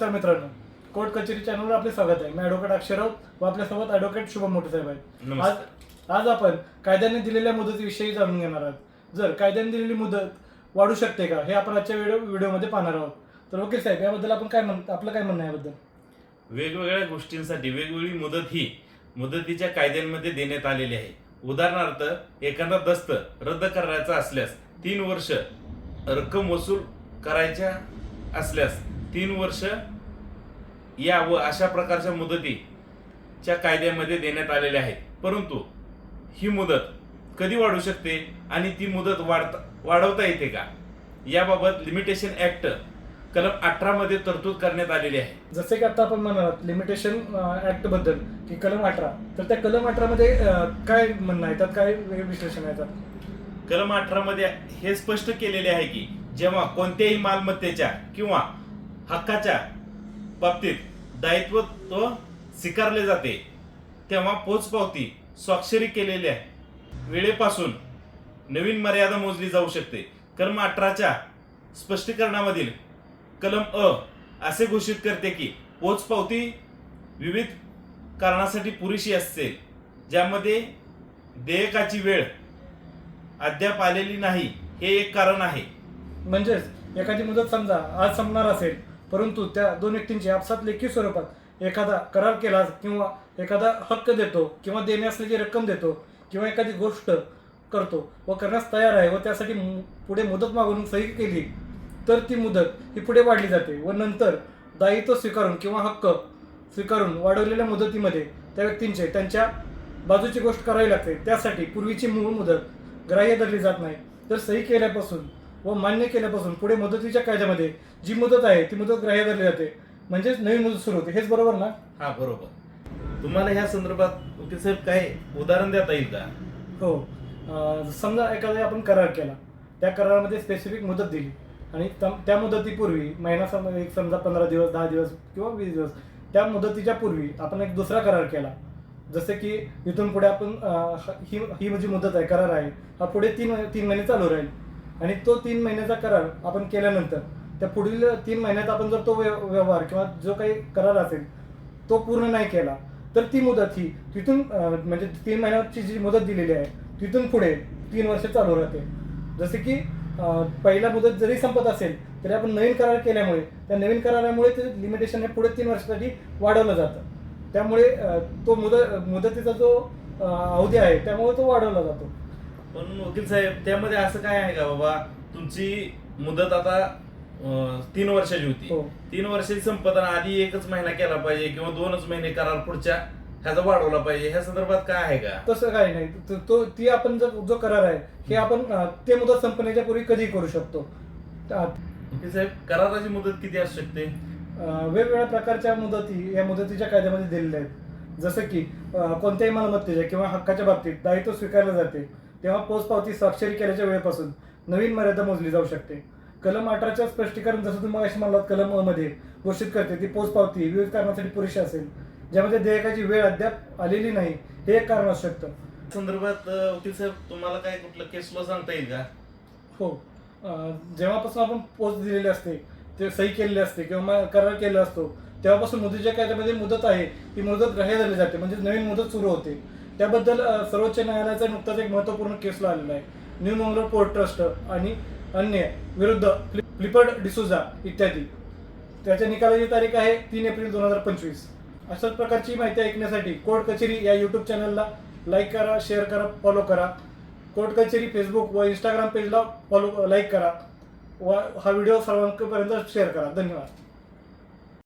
नमस्कार मित्रांनो. कोर्ट कचेरी चॅनलवर आपले स्वागत आहे. मी ॲडव्होकेट अक्षरराव व आपल्यासोबत ॲडव्होकेट शुभम मोठे साहेब आहेत. आज आज आपण कायद्याने दिलेल्या मुदतीविषयी जाणून घेणार आहोत. जर कायद्याने दिलेली मुदत वाढू शकते का हे आपण आजच्या व्हिडिओ व्हिडिओमध्ये पाहणार आहोत. तर वकील साहेब याबद्दल आपण काय म्हण आपलं काय म्हणणं याबद्दल? वेगवेगळ्या गोष्टींसाठी वेगवेगळी मुदत ही मुदतीच्या कायद्यांमध्ये देण्यात आलेली आहे. उदाहरणार्थ एखादा दस्त रद्द करायचा असल्यास तीन वर्ष रक्कम वसूल करायच्या असल्यास तीन वर्ष या व अशा प्रकारच्या मुदतीच्या कायद्यामध्ये देण्यात आलेल्या आहेत. परंतु ही मुदत कधी वाढू शकते आणि ती मुदत वाढता वाढवता येते का? याबाबत लिमिटेशन ऍक्ट कलम अठरा मध्ये तरतूद करण्यात आलेली आहे. जसे की आता आपण म्हणालात लिमिटेशन ऍक्टबद्दल की कलम अठरा. तर त्या कलम अठरामध्ये काय म्हणणं त्यात काय विश्लेषण त्यात? कलम अठरा मध्ये हे स्पष्ट केलेले आहे की जेव्हा कोणत्याही मालमत्तेच्या किंवा हक्काच्या बाबतीत दायित्व स्वीकारले जाते. तेव्हा पोचपावती स्वाक्षरी केलेल्या वेळेपासून नवीन मर्यादा मोजली जाऊ शकते. कलम अठराच्या स्पष्टीकरणामधील कलम अ असे घोषित करते की पोचपावती विविध कारणासाठी पुरेशी असते ज्यामध्ये देयकाची वेळ अद्याप आलेली नाही हे एक कारण आहे. म्हणजेच एखादी मुदत समजा आज संपणार असेल परंतु त्या दोन व्यक्तींचे आपसात लेखी स्वरूपात एखादा करार केला किंवा एखादा हक्क देतो किंवा देणे असलेली रक्कम देतो किंवा एखादी गोष्ट करतो व करण्यास तयार आहे व त्यासाठी मु- पुढे मुदत मागून सही केली तर ती मुदत ही पुढे वाढली जाते व नंतर दायित्व स्वीकारून किंवा हक्क स्वीकारून वाढवलेल्या मुदतीमध्ये त्या व्यक्तींचे त्यांच्या बाजूची गोष्ट करावी लागते. त्यासाठी पूर्वीची मूळ मुदत ग्राह्य धरली जात नाही. तर सही केल्यापासून व मान्य केल्यापासून पुढे मुदतीच्या कायद्यामध्ये जी मुदत आहे ती मुदत ग्राह्य धरली जाते. म्हणजेच नवीन मुदत सुरू होते. हेच बरोबर ना? हा बरोबर. तुम्हाला ह्या संदर्भात वकील साहेब काय उदाहरण देता येईल का? हो. समजा एखादा आपण करार केला. त्या करारामध्ये स्पेसिफिक मुदत दिली. आणि तम- त्या मुदतीपूर्वी महिना सम एक समजा पंधरा दिवस दहा दिवस किंवा वीस दिवस त्या मुदतीच्या पूर्वी आपण एक दुसरा करार केला. जसे की इथून पुढे आपण ह- ही ही जी मुदत आहे करार आहे हा पुढे तीन तीन महिने चालू राहील. आणि तो तीन महिन्याचा करार आपण केल्यानंतर त्या पुढील तीन महिन्यात आपण जर तो व्यव- व्यवहार किंवा जो काही करार असेल तो पूर्ण नाही केला तर ती मुदत ही तिथून म्हणजे तीन महिन्याची जी मुदत दिलेली आहे तिथून पुढे तीन वर्ष चालू राहते. जसे की पहिला मुदत जरी संपत असेल तरी आपण नवीन करार केल्यामुळे त्या नवीन करारामुळे ते लिमिटेशन हे पुढे तीन वर्षासाठी वाढवलं जातं. त्यामुळे तो मुदत मुदतीचा जो अवधी आहे त्यामुळे तो वाढवला जातो. पण वकील साहेब त्यामध्ये असं काय आहे का बाबा? तुमची मुदत आता तीन वर्षाची हो. होती तीन वर्षाची संपताना आधी एकच महिना केला पाहिजे किंवा दोनच महिने करार पुढच्या ह्याचा वाढवला पाहिजे. ह्या संदर्भात काय आहे का? तसं काही नाही. तो- तो आपण जर जो करार आहे हे आपण ते मुदत संपण्याच्या पूर्वी कधी करू शकतो? साहेब कराराची मुदत किती असू शकते? वेगवेगळ्या प्रकारच्या मुदती या मुदतीच्या कायद्यामध्ये दिलेल्या आहेत. जसं की कोणत्याही मालमत्तेच्या किंवा हक्काच्या बाबतीत दायित्व स्वीकारले जाते. तेव्हा पोचपावती स्वाक्षरी केल्याच्या वेळेपासून नवीन मर्यादा मोजली जाऊ शकते. कलम अठराच्या स्पष्टीकरण जसं तुम्ही अशी म्हणलात कलम अ मध्ये घोषित करते ती पोचपावती विविध कारणासाठी पुरेशी असेल. ज्यामध्ये देयकाची वेळ अद्याप आलेली नाही हे एक कारण असू शकतं. संदर्भात वकील साहेब तुम्हाला काय कुठलं केस लॉ सांगता येईल का? हो. जेव्हापासून आपण पोच दिलेली असते ते सही केलेली असते किंवा करार केला असतो तेव्हापासून मुदतीच्या कायद्यामध्ये मुदत आहे ती मुदत ग्राह्य धरली जाते म्हणजे नवीन मुदत सुरू होते. त्याबद्दल सर्वोच्च न्यायालयाचा नुकताच एक महत्त्वपूर्ण केस लावलेला आहे. न्यू मंगलोर पोर्ट ट्रस्ट आणि अन्य विरुद्ध फ्लि- फ्लिपर्ड डिसुजा इत्यादी. त्याच्या निकालाची तारीख आहे तीन एप्रिल दोन हजार पंचवीस. अशाच प्रकारची माहिती ऐकण्यासाठी कोर्ट कचेरी या यूट्यूब चॅनलला लाईक करा शेअर करा फॉलो करा. कोर्ट कचेरी फेसबुक व इंस्टाग्राम पेजला फॉलो लाईक करा व हा व्हिडिओ सर्वांपर्यंत शेअर करा. धन्यवाद.